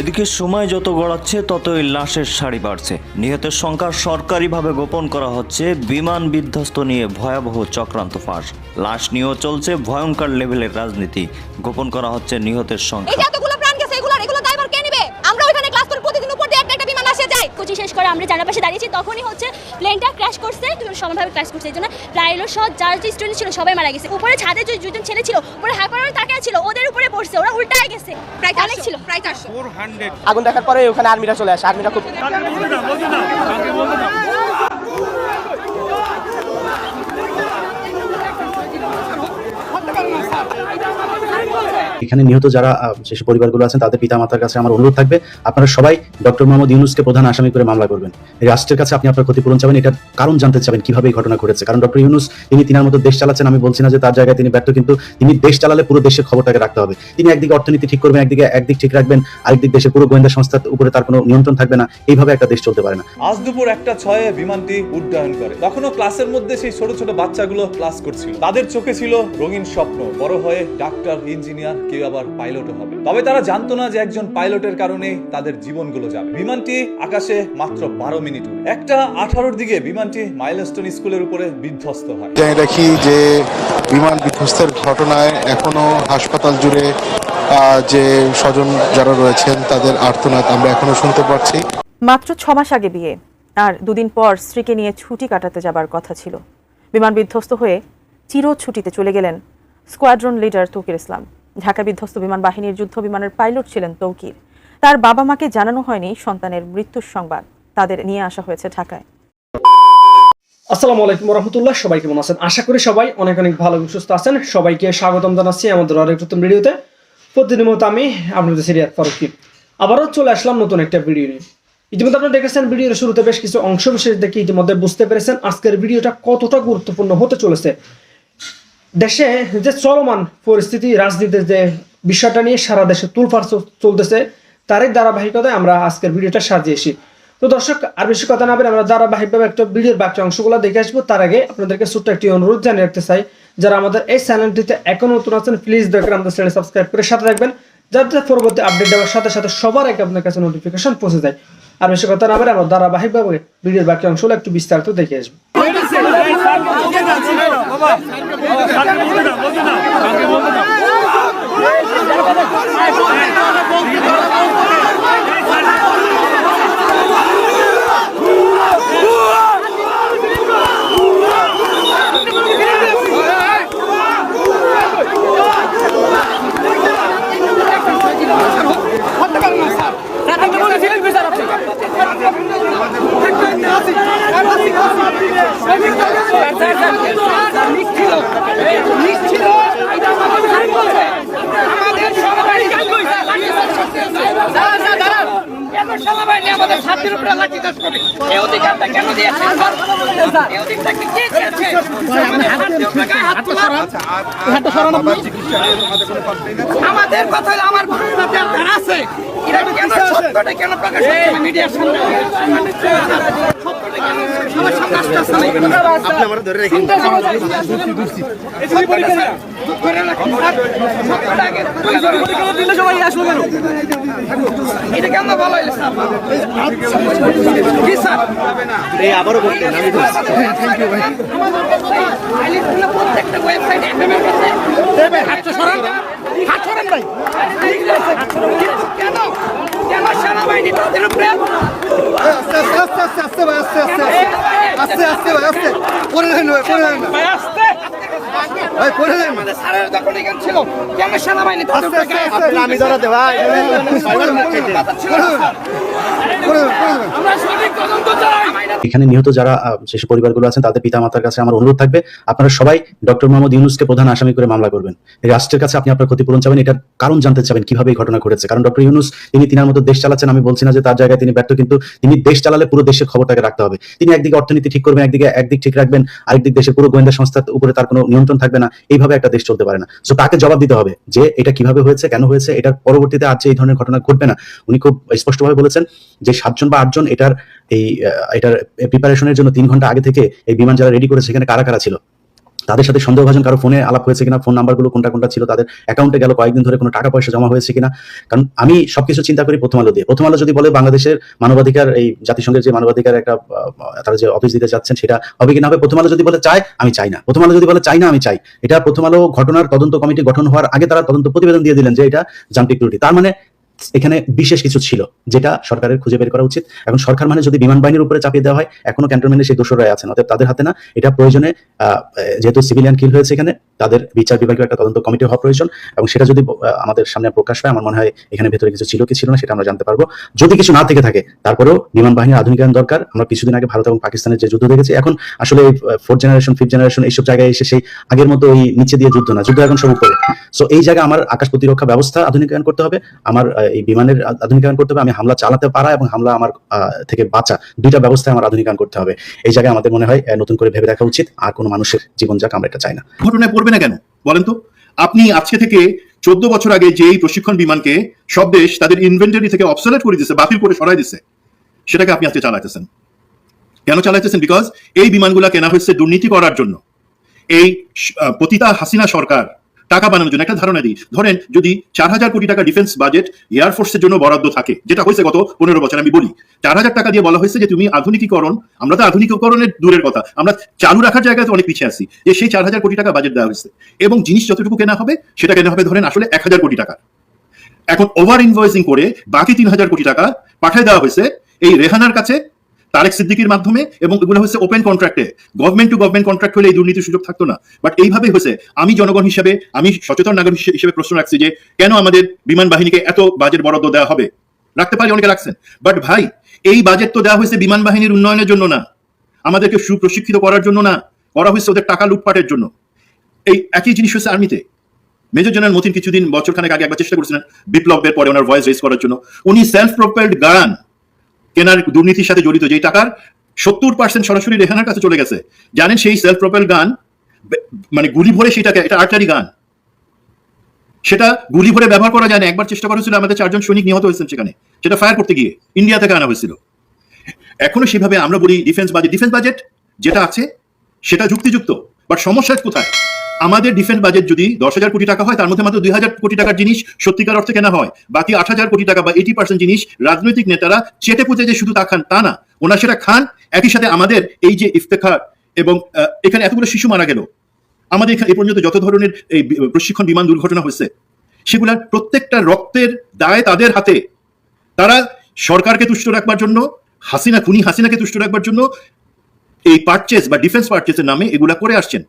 এদিকে সময় যত গড়াচ্ছে, ততই লাশের সারি বাড়ছে। নিহতের সংখ্যা সরকারিভাবে গোপন করা হচ্ছে। বিমান বিধ্বস্ত নিয়ে ভয়াবহ চক্রান্ত ফাঁস। লাশ নিয়েও চলছে ভয়ঙ্কর লেভেলের রাজনীতি। গোপন করা হচ্ছে নিহতের সংখ্যা যে এতগুলো প্রাণ গেছে এগুলো এগুলো দায়ভার কে নেবে আমরা ওইখানে ক্লাস করে প্রতিদিন উপর দিয়ে একটা একটা বিমান আসে যায় কোচিং শেষ করে আমরা জানার পাশে দাঁড়িয়েছি তখনই হচ্ছে প্লেনটা ক্র্যাশ করছে সমানভাবে ক্র্যাশ করছে। এই জন্য পাইলট সহ যার যে স্টুডেন্ট ছিল সবাই মারা গেছে। উপরে ছাদে যে দুজন ছেলে ছিল উপরে হাইপার তাকে ছিল ওদের উপরে পড়ছে ওরা উল্টায় গেছে। প্রায় অনেক ছিল। প্রায় চারশো। আগুন দেখার পরে ওখানে আর্মিরা চলে আসে আর্মিরা খুব এখানে নিহত যারা যেসব পরিবারগুলো আছেন, তাদের পিতা মাতার কাছে আমার অনুরোধ থাকবে, আপনারা সবাই ডক্টর মোহাম্মদ ইউনুসকে প্রধান আসামি করে মামলা করবেন। রাষ্ট্রের কাছে আপনি আপনার ক্ষতিপূরণ চাবেন, এটার কারণ জানতে চাবেন কীভাবে এই ঘটনা ঘটেছে। কারণ ডক্টর ইউনুস, তিনি তিনার মতো দেশ চালাচ্ছেন, আমি বলছি না যে তার জায়গায় তিনি ব্যর্থ, কিন্তু তিনি দেশ চালালে পুরো দেশের খবরটাকে রাখতে হবে। তিনি একদিকে অর্থনীতি ঠিক করবেন, একদিকে একদিক ঠিক রাখবেন, আরেকদিক দেশের পুরো গোয়েন্দা সংস্থার উপরে তার কোনো নিয়ন্ত্রণ থাকবে না। এইভাবে একটা দেশ চলতে পারে না। আজ দুপুর একটা ছয়ে বিমানটি উড্ডয়ন করে। তখনও ক্লাসের মধ্যে সেই ছোট ছোট বাচ্চাগুলো ক্লাস করছিল। তাদের চোখে ছিল রঙিন স্বপ্ন। বড় হয়ে ডাক্তার, ইঞ্জিনিয়ার কেউ আবার পাইলটও হবে। তবে তারা জানতো না যে একজন পাইলটের কারণে তাদের জীবনগুলো যাবে। বিমানটি আকাশে মাত্র বারো মিনিট একটা আঠারোর দিকে বিমানটি মাইলস্টোন স্কুলের উপরে বিধ্বস্ত হয়। জানিয়ে রাখি যে বিমান বিধ্বস্তের ঘটনায় এখনও হাসপাতাল জুড়ে যে স্বজন যারা রয়েছেন তাদের আর্তনাদ আমরা এখনও শুনতে পাচ্ছি। মাত্র ছ মাস আগে বিয়ে আর দুদিন পর স্ত্রীকে নিয়ে ছুটি কাটাতে যাবার কথা ছিল। বিমান বিধ্বস্ত হয়ে চির ছুটিতে চলে গেলেন স্কোয়াড্রন লিডার তৌকির ইসলাম। ঢাকা বিধ্বস্ত বিমান বাহিনীর যুদ্ধ বিমানের পাইলট ছিলেন তৌকির। তার বাবা মাকে জানানো হয়নি সন্তানের মৃত্যুর সংবাদ। তাদের নিয়ে আসা হয়েছে ঢাকায়। আসসালামু আলাইকুম রহমতুল্লাহ সবাই কেমন আছেন? আশা করি সবাই অনেক অনেক ভালো সুস্থ আছেন। সবাইকে স্বাগতম জানাচ্ছি আমাদের আরেক নতুন ভিডিওতে। প্রতিদিনের মতো আমি আপনাদের সিরিয়াত আবারও চলে আসলাম নতুন একটা ভিডিও নিয়ে। ইতিমধ্যে আপনারা দেখেছেন ভিডিওর শুরুতে বেশ কিছু অংশ বিশেষ দেখে ইতিমধ্যে বুঝতে পেরেছেন আজকের ভিডিওটা কতটা গুরুত্বপূর্ণ হতে চলেছে। দেশে যে চলমান পরিস্থিতি, রাজনীতির যে বিষয়টা নিয়ে সারা দেশে তুলফার চলতেছে, তারই ধারাবাহিকতায় আমরা আজকের ভিডিওটা সাজিয়েছি। তো দর্শক, আর বেশি কথা না বলে আমরা ধারাবাহিকভাবে একটা ভিডিওর বাকি অংশগুলো দেখে আসব। তার আগে আপনাদেরকে ছোট্ট একটি অনুরোধ জানিয়ে রাখতে চাই, যারা আমাদের এই চ্যানেলটিতে এখন নতুন আছেন প্লিজ দয়া করে আমাদের চ্যানেল সাবস্ক্রাইব করে সাথে রাখবেন যাতে পরবর্তী আপডেট দেওয়ার সাথে সাথে সবার আগে আপনার কাছে নোটিফিকেশন পৌঁছে যায়। আর বেশি কথা না বলে আমরা ধারাবাহিকভাবে ভিডিওর বাকি অংশগুলো একটু বিস্তারিত দেখে আসব। What the hell is that? আমাদের ছাত্রের উপরে লাঠি চাষ করে এই অধিকারটা কেন দিয়েছেন এই অধিকারটা কি দিয়েছেন আমাদের ছাত্রের উপরে গায়ে হাত আমাদের কথা হলো আমার ভূমিকাতে আপনার আছে। এটা কেন সত্যটা কেন প্রকাশ হচ্ছে না মিডিয়ার সামনে? সত্যটা কেন সবার সামনে আসতেছে না? আপনি আমার ধরে রেখেন। ধরে রাখেন। স্যার। সত্যটা আগে তুলে ধরেন। এটা কেন ভালো হইল স্যার? জি স্যার। এই আবারও বলতেন আমি প্রত্যেকটা ওয়েবসাইট এফএমএর কাছে হাত সরান। হাত সরান ভাই। কিন্তু কেন? কেন সেনাবাহিনী তাদের উপরে আস্তে আস্তে আস্তে আস্তে ভাই আস্তে আস্তে। আস্তে আস্তে ভাই আস্তে। পরে নেন ভাই পরে নেন ভাই। আসতে। ভাই পরে নেন আমাদের স্যারের যখন এখানে ছিল কেন সেনাবাহিনী তাদের উপরে আমি ধরাতে ভাই। এখানে নিহত যারা যেসব পরিবারগুলো আছেন তাদের পিতা মাতার কাছে আমার অনুরোধ থাকবে আপনারা সবাই ডক্টর মোহাম্মদ ইউনুসকে প্রধান আসামি করে মামলা করবেন। রাষ্ট্রের কাছে আপনি আপনার ক্ষতিপূরণ চাবেন এটার কারণ জানতে চাবেন কীভাবে এই ঘটনা ঘটেছে। কারণ ডক্টর ইউনুস তিনি তিনার মতো দেশ চালাচ্ছেন আমি বলছি না যে তার জায়গায় তিনি ব্যর্থ কিন্তু তিনি দেশ চালালে পুরো দেশের খবরটাকে রাখতে হবে। তিনি একদিকে অর্থনীতি ঠিক করবেন একদিকে একদিক ঠিক রাখবেন আরেকদিক দেশের পুরো গোয়েন্দা সংস্থার উপরে তার কোনো নিয়ন্ত্রণ থাকবে না। এইভাবে একটা দেশ চলতে পারে না। সো তাকে জবাব দিতে হবে? যে এটা কীভাবে হয়েছে কেন হয়েছে এটার পরবর্তীতে আর যে এই ধরনের ঘটনা ঘটবে না উনি খুব স্পষ্টভাবে বলেছেন যে সাতজন বা আটজন এটার এই এটার প্রিপারেশনের জন্য তিন ঘণ্টা আগে থেকে এই বিমান যারা রেডি করেছে সেখানে কারা কারা ছিল? তাদের সাথে সন্দেহভাজন কারও ফোনে আলাপ হয়েছে কিনা ফোন নাম্বারগুলো কোনটা কোনটা ছিল, তাদের অ্যাকাউন্টে গেল কয়েকদিন ধরে কোনো টাকা পয়সা জমা হয়েছে কিনা। কারণ আমি সবকিছু চিন্তা করি প্রথম আলো দিয়ে। প্রথম আলো যদি বলে বাংলাদেশের মানবাধিকার, এই জাতিসংঘের যে মানবাধিকার একটা তারা যে অফিস দিতে যাচ্ছেন, সেটা হবে কিনা হবে, প্রথম আলো যদি বলে চায়, আমি চাই না। প্রথম আলো যদি বলে চাই না, আমি চাই। এটা প্রথম আলো ঘটনার তদন্ত কমিটি গঠন হওয়ার আগে তারা তদন্ত প্রতিবেদন দিয়ে দিলেন যে এটা যান্ত্রিক ত্রুটি। তার মানে এখানে বিশেষ কিছু ছিল, যেটা সরকারের খুঁজে বের করা উচিত। এখন সরকার মানে যদি বিমান বাহিনীর উপরে চাপিয়ে দেওয়া হয়, এখনও ক্যান্টনমেন্টে সেই দোষরাই আছেন। অতএব তাদের হাতে না, এটা প্রয়োজনে যেহেতু সিভিলিয়ান কিল হয়েছে এখানে, তাদের বিচার বিভাগীয় একটা তদন্ত কমিটি হওয়া প্রয়োজন। এবং সেটা যদি আমাদের সামনে প্রকাশ পায়, আমার মনে হয় এখানে ভেতরে কিছু ছিল কি ছিল না, সেটা আমরা জানতে পারব। যদি কিছু না থেকে থাকে, তারপরেও বিমান বাহিনীর আধুনিকায়ন দরকার। আমরা কিছুদিন আগে ভারত এবং পাকিস্তানের যে যুদ্ধ দেখেছি, এখন আসলে ফোর্থ জেনারেশন ফিফথ জেনারেশন এইসব জায়গায় এসে সেই আগের মতো ওই নিচে দিয়ে যুদ্ধ না, যুদ্ধ এখন সব উপরে। সো এই জায়গায় আমার আকাশ প্রতিরক্ষা ব্যবস্থা আধুনিকায়ন করতে হবে। আমার এই বিমানের আধুনিকায়ন করতে হবে, আমি হামলা চালাতে পারা এবং হামলা আমার থেকে বাঁচা। দুইটা ব্যবস্থায় আমার আধুনিকায়ন করতে হবে। এই জায়গায় আমাদের মনে হয় নতুন করে ভেবে দেখা উচিত, আর কোনো মানুষের জীবন যাক, আমরা এটা চাই না। ঘটনায় পড়বে না কেন? বলেন তো। আপনি আজকে থেকে চোদ্দ বছর আগে যেই প্রশিক্ষণ বিমানকে সব দেশ তাদের ইনভেন্টারি থেকে অবসলেট করে দিছে, বাতিল করে সরাই দিচ্ছে সেটাকে আপনি আজকে চালাইতেছেন। কেন চালাইতেছেন? বিকজ এই বিমানগুলা কেনা হয়েছে দুর্নীতি করার জন্য। এই পতিতা হাসিনা সরকার টাকা বানানোর জন্য একটা ধারণা দিই। ধরেন যদি চার হাজার কোটি টাকা ডিফেন্স বাজেট এয়ারফোর্সের জন্য বরাদ্দ থাকে, যেটা হয়েছে গত পনেরো বছর, আমি বলি। চার হাজার টাকা দিয়ে বলা হয়েছে যে তুমি আধুনিকীকরণ, আমরা তো আধুনিকীকরণের দূরের কথা, আমরা চালু রাখার জায়গায় অনেক পিছিয়ে আছি, যে সেই চার হাজার কোটি টাকা বাজেট দেওয়া হয়েছে। এবং জিনিস যতটুকু কেনা হবে, সেটা কেনা হবে ধরেন আসলে এক হাজার কোটি টাকা। এখন ওভার ইনভয়েসিং করে বাকি তিন হাজার কোটি টাকা পাঠিয়ে দেওয়া হয়েছে, এই রেহানার কাছে তারেক সিদ্দিকির মাধ্যমে এবং এগুলো হচ্ছে ওপেন কন্ট্রাক্টে গভর্নমেন্ট টু গভর্নমেন্ট কন্ট্রাক্ট হলে এই দুর্নীতির সুযোগ থাকতো না। বাট এইভাবে হয়েছে। আমি জনগণ হিসেবে, আমি সচেতন নাগরিক হিসেবে- প্রশ্ন রাখছি যে, কেন আমাদের বিমান বাহিনীকে এত বাজেট বরাদ্দ দেওয়া হবে? রাখতে পারি, অনেকে রাখছেন। বাট ভাই, এই বাজেট তো দেওয়া হয়েছে বিমান বাহিনীর উন্নয়নের জন্য না। আমাদেরকে সুপ্রশিক্ষিত করার জন্য না। করা হয়েছে ওদের টাকা লুটপাটের জন্য। এই একই জিনিস হচ্ছে আর্মিতে মেজর জেনারেল মতিন কিছুদিন বছরখানেক আগে একবার চেষ্টা করেছিলেন বিপ্লবের পরে ওনার ভয়েস রেজ করার জন্য। উনি সেলফ প্রোপেলড গান কেনার দুর্নীতির সাথে জড়িত, যেই টাকার সত্তর পার্সেন্ট সরাসরি রেহানার কাছে চলে গেছে, জানেন সেই সেলফ প্রোপেল গান মানে গুলি ভরে সেটাকে এটা আর্টারি গান। সেটা গুলি ভরে ব্যবহার করা যায় না, একবার চেষ্টা করা হয়েছিল, আমাদের চারজন সৈনিক নিহত হয়েছেন সেখানে, সেটা ফায়ার করতে গিয়ে ইন্ডিয়া থেকে আনা হয়েছিল। এখনও সেভাবে আমরা বলি ডিফেন্স বাজেট ডিফেন্স বাজেট যেটা আছে, সেটা যুক্তিযুক্ত বাট সমস্যা কোথায়? আমাদের ডিফেন্স বাজেট যদি দশ হাজার কোটি টাকা হয়, তার মধ্যে মাত্র দুই হাজার কোটি টাকার জিনিস সত্যিকার অর্থে কেনা হয়। বাকি আট হাজার কোটি টাকা বা এইটি পার্সেন্ট জিনিস রাজনৈতিক নেতারা চেটে পুঁতে যে শুধু তা খান, তা না। ওনারা সেটা খান, একই সাথে আমাদের এই যে ইফতেখার এবং এখানে এতগুলো শিশু মারা গেল। আমাদের এখানে এ পর্যন্ত যত ধরনের এই প্রশিক্ষণ বিমান দুর্ঘটনা হয়েছে, সেগুলার প্রত্যেকটা রক্তের দায় তাদের হাতে। তারা সরকারকে তুষ্ট রাখবার জন্য, হাসিনা, খুনি হাসিনাকে তুষ্ট রাখবার জন্য এই পারচেস বা ডিফেন্স পারচেসের নামে এগুলা করে আসছেন।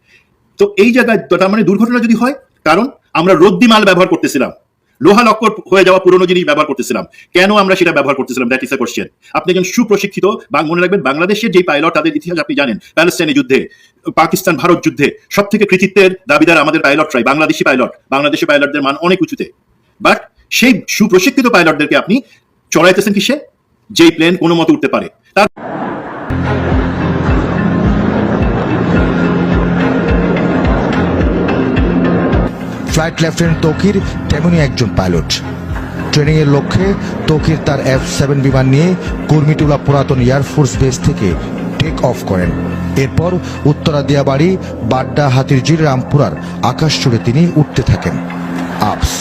তো এই জায়গায় তার মানে দুর্ঘটনা যদি হয়, কারণ আমরা রদ্দি মাল ব্যবহার করতেছিলাম। লোহা লক্কর হয়ে যাওয়া পুরনো জিনিস ব্যবহার করতেছিলাম। কেন আমরা সেটা ব্যবহার করতেছিলাম? দ্যাট ইস এ কোশ্চেন আপনি একজন সুপ্রশিক্ষিত মনে রাখবেন, বাংলাদেশের যে পাইলট তাদের ইতিহাস আপনি জানেন, প্যালেস্টাইনি যুদ্ধে, পাকিস্তান, ভারত যুদ্ধে সব থেকে কৃতিত্বের দাবিদার আমাদের পাইলটরাই বাংলাদেশি পাইলট বাংলাদেশি পাইলটদের মান অনেক উঁচুতে। বাট সেই সুপ্রশিক্ষিত পাইলটদেরকে আপনি চড়াইতেছেন কিসে? যেই প্লেন কোনো মতো উঠতে পারে। তার ফ্লাইট লেফটেন্যান্ট তৌকির তেমনই একজন পাইলট ট্রেনিংয়ের লক্ষ্যে তৌকির তার এফ সেভেন বিমান নিয়ে কুর্মিটুলা পুরাতন এয়ারফোর্স বেস থেকে টেক অফ করেন। এরপর উত্তরা দিয়াবাড়ি বাড্ডা হাতিরঝির রামপুরার আকাশ জুড়ে তিনি উঠতে থাকেন। আপস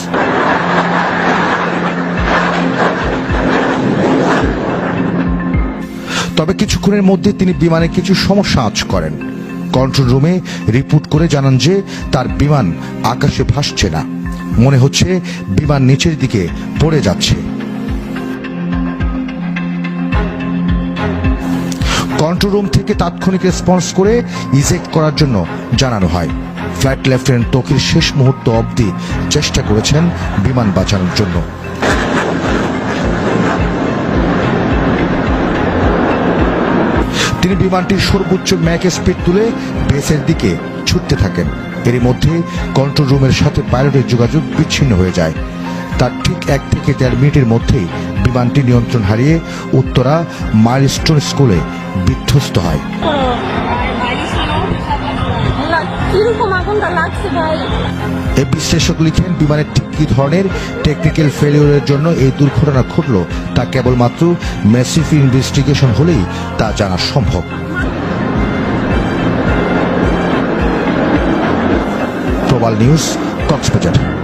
তবে কিছুক্ষণের মধ্যে তিনি বিমানে কিছু সমস্যা আঁচ করেন। কন্ট্রোল রুমে রিপোর্ট করে জানান যে তার বিমান আকাশে ভাসছে না। মনে হচ্ছে বিমান নিচের দিকে পড়ে যাচ্ছে। কন্ট্রোল রুম থেকে তাৎক্ষণিক রেসপন্স করে ইজেক্ট করার জন্য জানানো হয়। ফ্লাইট লেফটেন্যান্ট তকির শেষ মুহূর্ত অবধি চেষ্টা করেছেন বিমান বাঁচানোর জন্য। তিনি বিমানটির সর্বোচ্চ ম্যাক স্পিড তুলে বেসের দিকে ছুটতে থাকেন। এর মধ্যে কন্ট্রোল রুমের সাথে পাইলটের যোগাযোগ বিচ্ছিন্ন হয়ে যায়। তার ঠিক এক থেকে দেড় মিনিটের মধ্যেই বিমানটি নিয়ন্ত্রণ হারিয়ে উত্তরা মাইলস্টোন স্কুলে বিধ্বস্ত হয়। কীরকম বিশ্লেষক লিখেন, বিমানের ঠিক কী ধরনের টেকনিক্যাল ফেলিওরের জন্য এই দুর্ঘটনা ঘটল তা কেবলমাত্র মেসিভ ইনভেস্টিগেশন হলেই তা জানা সম্ভব। প্রবাল নিউজ কক্সবাজার।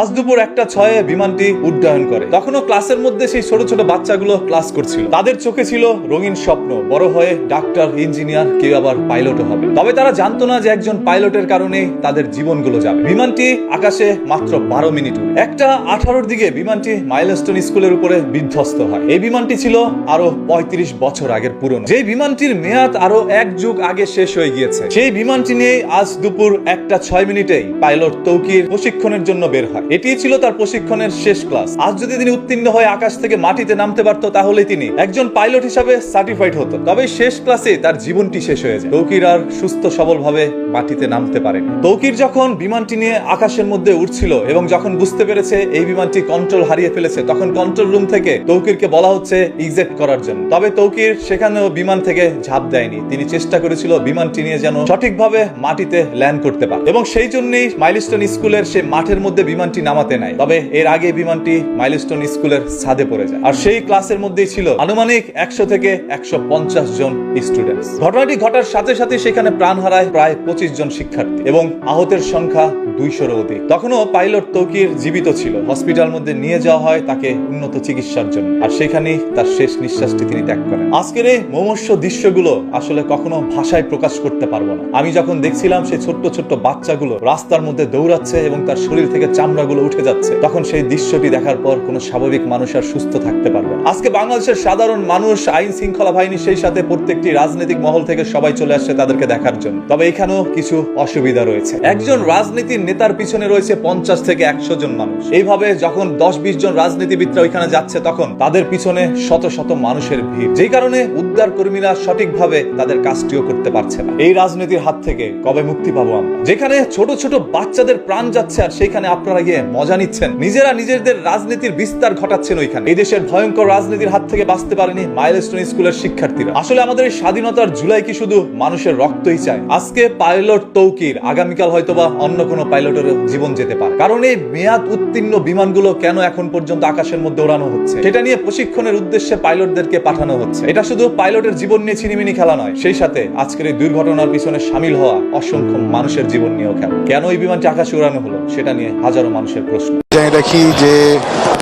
আজ দুপুর একটা ছয়ে বিমানটি উড্ডয়ন করে। তখনও ক্লাসের মধ্যে সেই ছোট ছোট বাচ্চাগুলো ক্লাস করছিল। তাদের চোখে ছিল রঙিন স্বপ্ন। বড় হয়ে ডাক্তার, ইঞ্জিনিয়ার, কেউ আবার পাইলটও হবে। তবে তারা জানতো না যে একজন পাইলটের কারণে তাদের জীবনগুলো যাবে। বিমানটি আকাশে মাত্র বারো মিনিট একটা আঠারোর দিকে বিমানটি মাইলস্টোন স্কুলের উপরে বিধ্বস্ত হয়। এই বিমানটি ছিল আরও পঁয়ত্রিশ বছর আগের পুরনো। যেই বিমানটির মেয়াদ আরও এক যুগ আগে শেষ হয়ে গিয়েছে। সেই বিমানটি নিয়ে আজ দুপুর একটা ছয় মিনিটেই পাইলট তৌকির প্রশিক্ষণের জন্য বের হয়। এটি ছিল তার প্রশিক্ষণের শেষ ক্লাস। আজ যদি তিনি উত্তীর্ণ হয়ে আকাশ থেকে মাটিতে নামতে পারতো, তাহলে তিনি একজন পাইলট হিসাবে সার্টিফাইড হতো। তবে শেষ ক্লাসে তার জীবনটি শেষ হয়ে যায়। তৌকির আর সুস্থ সবল ভাবে মাটিতে নামতে পারে তৌকির যখন বিমানটি নিয়ে আকাশের মধ্যে উঠছিল এবং যখন বুঝতে পেরেছে এই বিমানটি কন্ট্রোল হারিয়ে ফেলেছে, তখন কন্ট্রোল রুম থেকে তৌকিরকে বলা হচ্ছে ইজেক্ট করার জন্য। তবে তৌকির সেখানেও বিমান থেকে ঝাঁপ দেয়নি। তিনি চেষ্টা করেছিল বিমানটি নিয়ে যেন সঠিকভাবে মাটিতে ল্যান্ড করতে পারে। এবং সেই জন্যই মাইলস্টোন স্কুলের সে মাঠের মধ্যে বিমানটি নামাতে নাই। তবে এর আগে বিমানটি মাইলস্টোন স্কুলের ছাদে পড়ে যায়। আর সেই ক্লাসের মধ্যেই ছিল আনুমানিক একশো থেকে একশো পঞ্চাশ জন স্টুডেন্টস ঘটনাটি ঘটার সাথে সাথে সেখানে প্রাণ হারায় প্রায় পঁচিশ জন শিক্ষার্থী এবং আহতের সংখ্যা দুইশোরও অধিক। তখনও পাইলট তৌকির জীবিত ছিল। হসপিটাল মধ্যে নিয়ে যাওয়া হয় তাকে উন্নত চিকিৎসার জন্য। আর সেখানেই তার শেষ নিঃশ্বাসটি তিনি ত্যাগ করেন। আজকের এই মমস্য দৃশ্যগুলো আসলে কখনো ভাষায় প্রকাশ করতে পারব না। আমি যখন দেখছিলাম সেই ছোট্ট ছোট্ট বাচ্চাগুলো রাস্তার মধ্যে দৌড়াচ্ছে এবং তার শরীর থেকে চামড়াগুলো উঠে যাচ্ছে, তখন সেই দৃশ্যটি দেখার পর কোনো স্বাভাবিক মানুষ আর সুস্থ থাকতে পারবে আজকে বাংলাদেশের সাধারণ মানুষ, আইন শৃঙ্খলা বাহিনী সেই সাথে প্রত্যেকটি রাজনৈতিক মহল থেকে সবাই চলে আসছে তাদেরকে দেখার জন্য। তবে এখানেও কিছু অসুবিধা রয়েছে। একজন রাজনীতির নেতার পিছনে রয়েছে পঞ্চাশ থেকে একশো জন মানুষ। এইভাবে যখন দশ বিশ জন রাজনীতিবিদরা ওইখানে যাচ্ছে, তখন তাদের পিছনে শত শত মানুষের ভিড়। যেই কারণে উদ্ধার কর্মীরা সঠিকভাবে তাদের কাজটিও করতে পারছে না। এই রাজনীতির হাত থেকে কবে মুক্তি পাবো আমরা? যেখানে ছোট ছোট বাচ্চাদের প্রাণ যাচ্ছে আর সেইখানে আপনারা গিয়ে মজা নিচ্ছেন। নিজেরা নিজেদের রাজনীতির বিস্তার ঘটাচ্ছেন ওইখানে। এই দেশের ভয়ঙ্কর রাজনীতির হাত থেকে বাঁচতে পারেনি মাইলস্টোন স্কুলের শিক্ষার্থীরা। আসলে আমাদের স্বাধীনতার জুলাই কি শুধু মানুষের রক্তই চায়? আজকে পাইলট তৌকির, আগামীকাল হয়তোবা অন্য কোনো পাইলটের জীবন যেতে পারে। কারণ এই মেয়াদ উত্তীর্ণ বিমানগুলো কেন এখন পর্যন্ত আকাশের মধ্যে ওড়ানো হচ্ছে? সেটা নিয়ে প্রশিক্ষণের উদ্দেশ্যে পাইলটদেরকে পাঠানো হচ্ছে। এটা শুধু পাইলটের জীবন নিয়ে ছিনিমিনি খেলা নয়, সেই সাথে আজকের এই দুর্ঘটনার পিছনে সামিল হওয়া অসংখ্য মানুষের জীবন নিয়েও খেলা। কেন এই বিমানটি আকাশে উড়ানো হলো, সেটা নিয়ে হাজারো মানুষের প্রশ্ন। জানিয়ে রাখি যে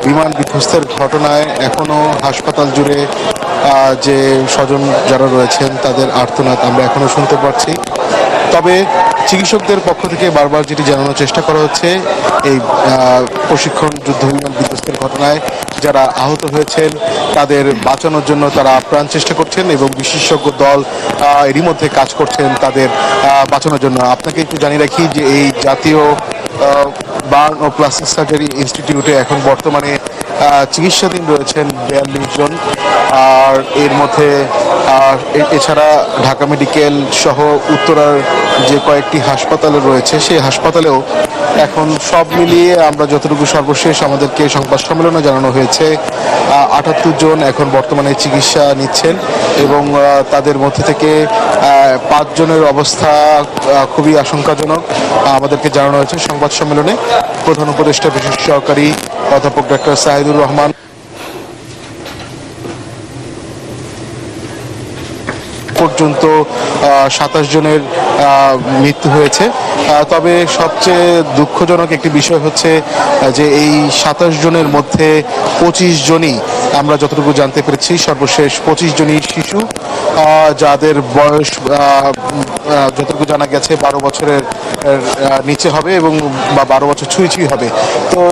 বিমান বিধ্বস্তের ঘটনায় এখনও হাসপাতাল জুড়ে যে স্বজন যারা রয়েছেন তাদের আর্তনাদ আমরা এখনও শুনতে পাচ্ছি। তবে চিকিৎসকদের পক্ষ থেকে বারবার যেটি জানানোর চেষ্টা করা হচ্ছে, এই প্রশিক্ষণ যুদ্ধ বিমান বিধ্বস্তের ঘটনায় যারা আহত হয়েছেন তাদের বাঁচানোর জন্য তারা আপ্রাণ চেষ্টা করছেন এবং বিশেষজ্ঞ দল এরই মধ্যে কাজ করছেন তাদের বাঁচানোর জন্য। আপনাকে একটু জানিয়ে রাখি যে এই জাতীয় বার্ন ও প্লাস্টিক সার্জারি ইনস্টিটিউটে এখন বর্তমানে চিকিৎসাধীন রয়েছেন বিয়াল্লিশ জন। আর এর মধ্যে, আর এছাড়া ঢাকা মেডিকেল সহ উত্তরার যে কয়েকটি হাসপাতালে রয়েছে, সেই হাসপাতালেও এখন সব মিলিয়ে আমরা যতটুকু সর্বশেষ আমাদেরকে সংবাদ সম্মেলনে জানানো হয়েছে আটাত্তর জন এখন বর্তমানে চিকিৎসা নিচ্ছেন এবং তাদের মধ্যে থেকে পাঁচজনের অবস্থা খুবই আশঙ্কাজনক আমাদেরকে জানানো হয়েছে সংবাদ সম্মেলনে। প্রধান উপদেষ্টা, বিশেষ সহকারী অধ্যাপক ডক্টর সাহিদুর রহমান। পর্যন্ত সাতাশ জনের মৃত্যু হয়েছে। তবে সবচেয়ে দুঃখজনক একটি বিষয় হচ্ছে যে এই সাতাশ জনের মধ্যে পঁচিশ জনই আমরা যতটুকু জানতে পেরেছি, সর্বশেষ পঁচিশ জনই শিশু। যাদের বয়স যতটুকু জানা গেছে, বারো বছরের নিচে হবে এবং বা বারো বছর ছুঁই ছুঁই হবে। তো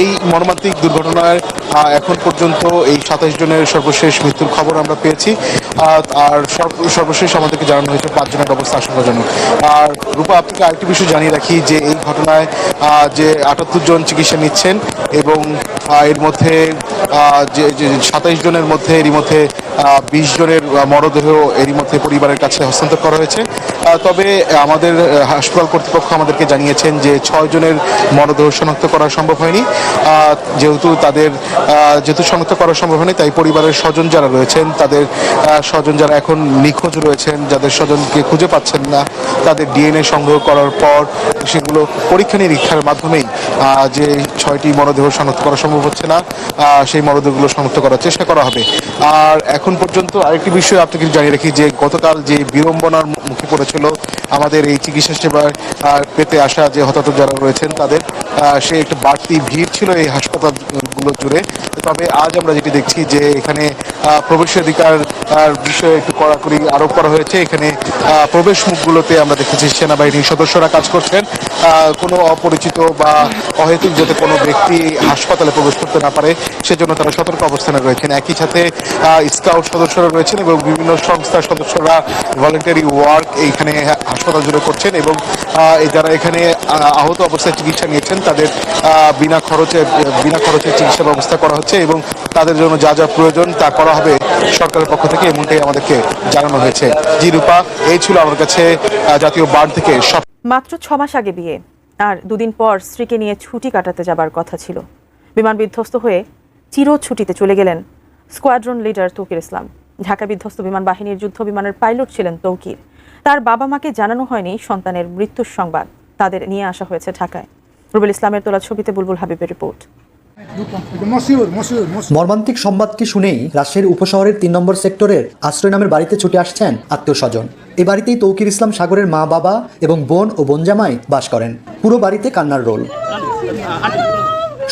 এই মর্মান্তিক দুর্ঘটনায় এখন পর্যন্ত এই সাতাশ জনের সর্বশেষ মৃত্যুর খবর আমরা পেয়েছি। আর সর্বশেষ আমাদেরকে জানানো হয়েছে, পাঁচজনের অবস্থা আশঙ্কাজনক। আর রূপা, আপনাকে আরেকটি বিষয় জানিয়ে রাখি, যে এই ঘটনায় যে আটাত্তর জন চিকিৎসা নিচ্ছেন এবং এর মধ্যে যে সাতাইশ জনের মধ্যে, এরই মধ্যে বিশ জনের মরদেহ এরই মধ্যে পরিবারের কাছে হস্তান্তর করা হয়েছে। তবে আমাদের হাসপাতাল কর্তৃপক্ষ আমাদেরকে জানিয়েছেন যে ছয় জনের মরদেহ শনাক্ত করা সম্ভব হয়নি। যেহেতু তাদের যেহেতু শনাক্ত করা সম্ভব হয়নি, তাই পরিবারের স্বজন যারা রয়েছেন, তাদের স্বজন যারা এখন নিখোঁজ রয়েছেন, যাদের স্বজনকে খুঁজে পাচ্ছেন না, তাদের ডিএনএ সংগ্রহ করার পর সেগুলো পরীক্ষা নিরীক্ষার মাধ্যমেই যে ছয়টি মরদেহ শনাক্ত করা সম্ভব হচ্ছে না সেই মরদেহগুলো শনাক্ত করার চেষ্টা করা হবে। আর এখন পর্যন্ত আরেকটি বিষয় আপনাকে জানিয়ে রাখি যে, গতকাল যে বিড়ম্বনার মুখে পড়েছিল, আমাদের এই চিকিৎসা সেবা পেতে আসা যে হতাহত যারা রয়েছেন তাদের সে একটু বাড়তি ভিড় ছিল এই হাসপাতালগুলো জুড়ে। তবে আজ আমরা যেটি দেখছি যে এখানে প্রবেশাধিকার বিষয়ে একটু কড়াকড়ি আরোপ করা হয়েছে। এখানে প্রবেশ মুখগুলোতে আমরা দেখেছি সেনাবাহিনীর সদস্যরা কাজ করছেন। কোনো অপরিচিত বা অহেতুক যাতে কোনো ব্যক্তি হাসপাতালে প্রবেশ করতে না পারে, সেজন্য তারা সতর্ক অবস্থানে রয়েছেন। একই সাথে স্কাউট সদস্যরা রয়েছেন এবং বিভিন্ন সংস্থার সদস্যরা ভলেন্টারি ওয়ার্ক এইখানে হাসপাতাল জুড়ে করছেন এবং যারা এখানে আহত অবস্থায় চিকিৎসা নিয়েছেন, তাদের বিনা খরচে বিনা খরচে চিকিৎসা ব্যবস্থা করা হচ্ছে এবং তাদের জন্য যা যা প্রয়োজন তা করা হবে। সরকারের পক্ষ থেকে এমনটাই আমাদেরকে জানানো হয়েছে। জি রূপা, এই ছিল আমার কাছে জাতীয় বার্ড থেকে সব মাত্র ছ মাস আগে বিয়ে, আর দুদিন পর স্ত্রীকে নিয়ে ছুটি কাটাতে যাবার কথা ছিল। বিমান বিধ্বস্ত হয়ে চির ছুটিতে চলে গেলেন স্কোয়াড্রন লিডার তৌকির ইসলাম। ঢাকা বিধ্বস্ত বিমান বাহিনীর যুদ্ধ বিমানের পাইলট ছিলেন তৌকির। তার বাবা মাকে জানানো হয়নি সন্তানের মৃত্যুর সংবাদ। তাদের নিয়ে আসা হয়েছে ঢাকায়। রুবেল ইসলামের তোলা ছবিতে বুলবুল হাবিবের রিপোর্ট। মর্মান্তিক সংবাদকে শুনেই রাজশাহীর উপশহরের তিন নম্বর সেক্টরের আশ্রয় নামের বাড়িতে ছুটে আসছেন আত্মীয় স্বজন এই বাড়িতেই তৌকির ইসলাম সাগরের মা বাবা এবং বোন ও বোনজামাই বাস করেন। পুরো বাড়িতে কান্নার রোল।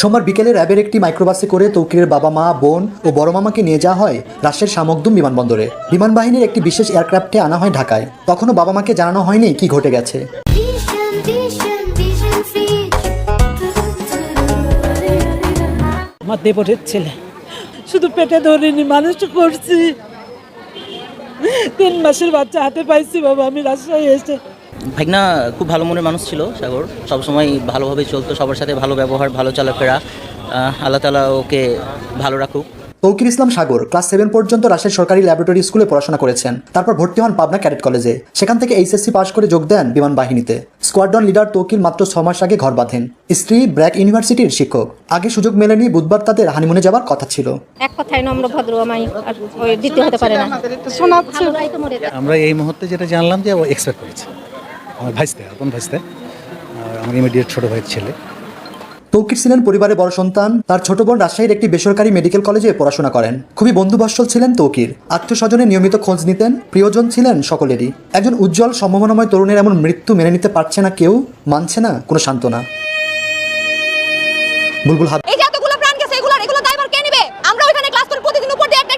সোমবার বিকেলে র্যাবের একটি মাইক্রোবাসে করে তৌকিরের বাবা মা বোন ও বড় মামাকে নিয়ে যাওয়া হয় রাজশাহীর সামগ্দুম বিমানবন্দরে। বিমান বাহিনীর একটি বিশেষ এয়ারক্রাফটে আনা হয় ঢাকায়। তখনও বাবা মাকে জানানো হয়নি কি ঘটে গেছে। আমার দেবরের ছেলে। শুধু পেটে ধরিনি, মানুষ করছি। তিন মাসের বাচ্চা হাতে পাইছি বাবা, আমি রাজশাহী এসে। ভাগনা, খুব ভালো মনের মানুষ ছিল সাগর। সবসময় ভালোভাবে চলতো, সবার সাথে ভালো ব্যবহার, ভালো চলাফেরা। আল্লাহ তালা ওকে ভালো রাখুক। তৌকির ইসলাম সাগর ক্লাস সেভেন পর্যন্ত রাজশাহী সরকারি ল্যাবরেটরি স্কুলে পড়াশোনা করেছেন। তারপর ভর্তি হন পাবনা ক্যাডেট কলেজে। সেখান থেকে এইচএসসি পাশ করে যোগ দেন বিমান বাহিনীতে। স্কোয়াড্রন লিডার তৌকির মাত্র ছ মাস আগে ঘর বাঁধেন। স্ত্রী ব্র্যাক ইউনিভার্সিটির শিক্ষক। আগে সুযোগ মেলেনি বুধবার তাদের হানিমুনে যাবার কথা ছিল। এক কথায় নম্র ভদ্র আমায় আর ওই দ্বিতীয় হতে পারে না। আমরা এই মুহূর্তে যেটা জানলাম যে ও এক্সপেক্ট করেছে। আমার ভাইস্তে আপন ভাইস্তে আমার ইমিডিয়েট ছোট ভাইয়ের ছেলে। তৌকির ছিলেন পরিবারের বড় সন্তান। তার ছোট বোন রাজশাহীর একটি বেসরকারি মেডিকেল কলেজে পড়াশোনা করেন। খুবই বন্ধুবৎসল ছিলেন তৌকির। আত্মীয় স্বজনে নিয়মিত খোঁজ নিতেন, প্রিয়জন ছিলেন সকলেরই। একজন উজ্জ্বল সম্ভাবনাময় তরুণের এমন মৃত্যু মেনে নিতে পারছে না কেউ, মানছে না কোনো সান্ত্বনা। বুলবুল হাব এই যে এতগুলো প্রাণ গেছে এগুলো এগুলো দায়ভার কে নেবে আমরা ওইখানে ক্লাস করে প্রতিদিন উপর দিয়ে একটা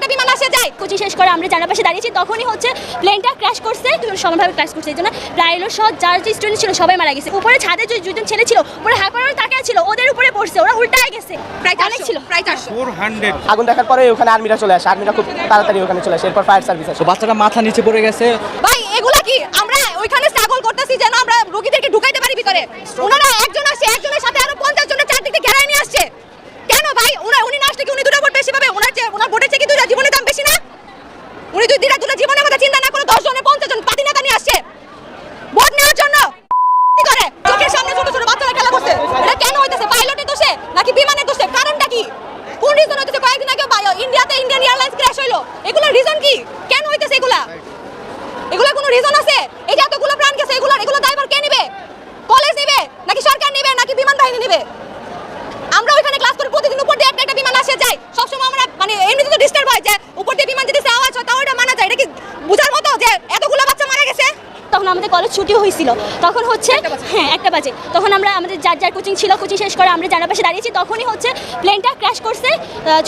বিমান কোচিং শেষ করে আমরা জানার পাশে দাঁড়িয়েছি তখনই হচ্ছে প্লেনটা ক্র্যাশ করছে সমানভাবে ক্র্যাশ করছে এই জন্য পাইলট সহ যার যে স্টুডেন্ট ছিল সবাই মারা গেছে। উপরে ছাদে যে দুজন ছেলে ছিল উপরে হাঁপানোর তাকিয়ে ছিল ওদের উপরে পড়ছে ওরা উল্টায় গেছে। প্রায় অনেক ছিল। প্রায় চারশো। আগুন দেখার পরে ওখানে আর্মিরা চলে আসে আর্মিরা খুব তাড়াতাড়ি ওখানে চলে আসে এরপর ফায়ার সার্ভিস আসে। বাচ্চাটা মাথা নিচে পড়ে গেছে। ভাই এগুলা কি? আমরা ওইখানে স্ট্রাগল করতেছি যেন আমরা রোগীদেরকে ঢুকাইতে পারি ভিতরে। ওনারা একজন আসছে একজনের সাথে আরও পঞ্চাশ জনের চারদিকে ঘেরায় নিয়ে আসছে। কেন ভাই উনি উনি না আসলে উনি দুটো ভোট বেশি পাবে? ওনার ওনার ভোটের চেয়ে কি দুটা জীবনের দাম বেশি না? উনি দুই দুটা দুটো জীবনের কথা চিন্তা না করে দশ জনের পঞ্চাশ জন পাতি নেতা নিয়ে আসছে, ভোট নেওয়ার জন্য চোখের সামনে ছোট ছোট বাচ্চারা খেলা করছে। এটা কেন হইতেছে? পাইলটের দোষে নাকি বিমানের দোষে? কারণটা কি? কোন রিজন হইতেছে? কয়েকদিন আগে ইন্ডিয়াতে ইন্ডিয়ান এয়ারলাইন্স ক্র্যাশ হইল। এগুলোর রিজন কি? কেন হইতেছে এগুলা? এগুলোর কোনো রিজন আছে? এই যে এতগুলো প্রাণ গেছে, এগুলো এগুলো দায়ভার কে নেবে? কলেজ নেবে? নাকি সরকার নেবে? নাকি বিমান বাহিনী নেবে? আমরা ওইখানে ক্লাস ডিস্টার্ব হয় যে উপর দিয়ে বিমান যদি আওয়াজ হয়, তাও এটা মানা যায়। এটা কি বুঝার মতো যে গেছে তখন আমাদের কলেজ ছুটি হয়েছিল। তখন হচ্ছে হ্যাঁ একটা বাজে। তখন আমরা আমাদের যার যার কোচিং ছিল কোচিং শেষ করে আমরা জানার পাশে দাঁড়িয়েছি। তখনই হচ্ছে প্লেনটা ক্র্যাশ করছে।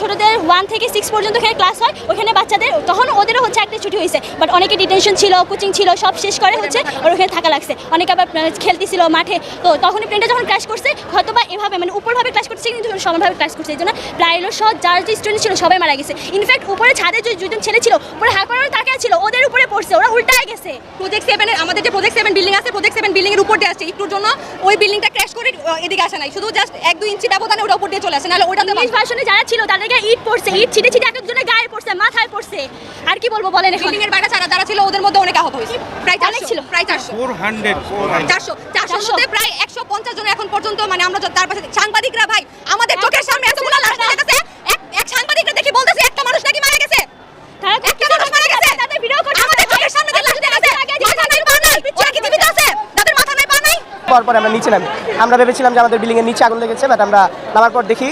ছোটদের ওয়ান থেকে সিক্স পর্যন্ত এখানে ক্লাস হয়। ওখানে বাচ্চাদের তখন ওদেরও হচ্ছে একটা ছুটি হয়েছে। বাট অনেকে ডিটেনশন ছিল কোচিং ছিল সব শেষ করে হচ্ছে ওর ওখানে থাকা লাগছে। অনেকে আবার খেলতেছিল মাঠে। তো তখনই প্লেনটা যখন ক্র্যাশ করছে হয়তো বা এভাবে মানে উপরভাবে ক্র্যাশ করছে কিন্তু সমানভাবে ক্র্যাশ করছে। এই জন্য পাইলট সহ যার যে স্টুডেন্ট ছিল সবাই মারা গেছে। ইনফ্যাক্ট উপরে ছাদে যে দুজন ছেলে ছিল উপরে হাঁপানোর তাকিয়ে ছিল ওদের উপরে পড়ছে ওরা উল্টায় গেছে। প্রজেক্ট সেভেনের আমাদের যে প্রজেক্ট সেভেন বিল্ডিং আছে প্রজেক্ট সেভেন বিল্ডিং এর উপর দিয়ে আসছে। একটুর জন্য ওই বিল্ডিংটা ক্র্যাশ করে এদিকে আসে নাই। শুধু জাস্ট এক দুই ইঞ্চি ব্যবধানে ওটা উপর দিয়ে চলে আসে নাহলে ওটা তো ইংলিশ ভার্সনে যারা ছিল তাদেরকে ইট পড়ছে। ইট ছিটে ছিটে এক একজনের গায়ে পড়ছে মাথায় পড়ছে। আর কি বলব বলেন এখন। বিল্ডিং এর বাইরে যারা যারা ছিল ওদের মধ্যে অনেক আহত হয়েছে। প্রায় চারশো ছিল। প্রায় চারশো। চারশো চারশোর মধ্যে প্রায় একশো পঞ্চাশ জন এখন পর্যন্ত মানে আমরা তার পাশে সাংবাদিকরা ভাই আমাদের চোখের সামনে এতগুলো লাশ দেখতেছে এক এক সাংবাদিকরা দেখি বলতেছে একটা মানুষ নাকি মারা গেছে তারা একটা মানুষ মারা গেছে তাদের ভিডিও করছে আমাদের চোখের সামনে যে লাশ দেখতেছে মাথা নাই পা নাই ওরা কি জীবিত আছে যাদের মাথা নাই পা নাই পর আমরা নিচে নামি। আমরা ভেবেছিলাম যে আমাদের বিল্ডিংয়ের নিচে আগুন লেগেছে বাট আমরা নামার পর দেখি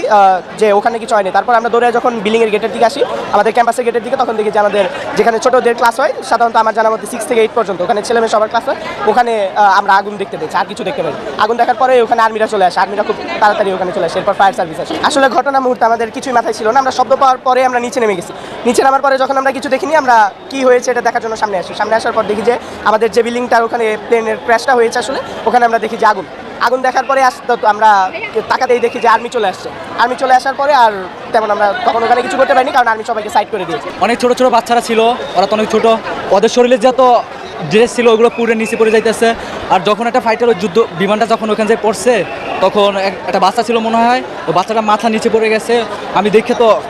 যে ওখানে কিছু হয়নি। তারপর আমরা দৌড়ে যখন বিল্ডিংয়ের গেটের দিকে আসি, আমাদের ক্যাম্পাসের গেটের দিকে, তখন দেখি যে আমাদের যেখানে ছোটদের ক্লাস হয়, সাধারণত আমার জানার মধ্যে সিক্স থেকে এইট পর্যন্ত। ওখানে ছেলে মেয়ে সবার ক্লাস হয়, ওখানে আমরা আগুন দেখতে পেয়েছি, আর কিছু দেখতে পাই আগুন দেখার পরে ওখানে আর্মিরা চলে আসে আর্মিরা খুব তাড়াতাড়ি ওখানে চলে আসে, এরপর ফায়ার সার্ভিস আসে। আসলে ঘটনা মুহূর্তে আমাদের কিছুই মাথায় ছিল না, আমরা শব্দ পাওয়ার পরে আমরা নিচে নেমে গেছি। নিচে নামার পরে যখন আমরা কিছু দেখিনি, আমরা কি হয়েছে এটা দেখার জন্য সামনে আসি। সামনে আসার পর দেখি যে আমাদের যে বিল্ডিংটার ওখানে প্লেনের ক্র্যাশটা হয়েছে আসলে, ওখানে আমরা দেখি যে আগুন। আগুন দেখার পরে আসতে আমরা তাকাতেই দেখি যে আর্মি চলে আসছে। আর্মি চলে আসার পরে আর তেমন আমরা তখন ওখানে কিছু করতে পারিনি, কারণ আর্মি সবাইকে সাইড করে দিয়েছে। অনেক ছোট ছোট বাচ্চারা ছিল, ওরা তো অনেক ছোট। ওদের শরীরে যত ড্রেস ছিল, ওগুলো পুরো নিচে পড়ে যাইতেছে। আর যখন একটা ফাইটার যুদ্ধ বিমানটা যখন ওখানে যে পড়ছে, তখন এক- একটা বাচ্চা ছিল মনে হয় ও বাচ্চাটা মাথা নিচে পড়ে গেছে। আমি দেখে তো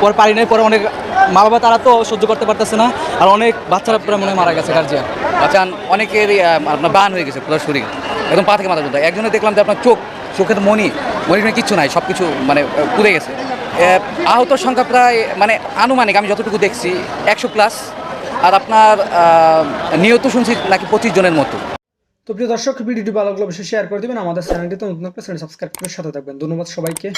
পরে পারি নাই, পরে অনেক মা বাবা তারা তো সহ্য করতে পারতেছে না। আর অনেক বাচ্চারা পুরো মনে মারা গেছে গার্জিয়ান আচ্ছা অনেকেরই আপনার বান হয়ে গেছে পুরো শরীর। একদম পা থেকে মাথা পর্যন্ত। একজনে দেখলাম যে আপনার চোখ চোখে তো মনি মনি টনি কিচ্ছু নাই সব কিছু মানে পুড়ে গেছে। আহ, আহতর সংখ্যা প্রায় মানে আনুমানিক আমি যতটুকু দেখছি একশো প্লাস আর আপনার নিহত শুনছি নাকি পঁচিশ জনের মতো। তো প্রিয় দর্শক ভিডিওটি ভালো লাগলে অবশ্যই শেয়ার করে দিবেন। আমাদের চ্যানেলটিতে নতুন একটা চ্যানেল সাবস্ক্রাইব করে সাথে থাকবেন। ধন্যবাদ সবাইকে।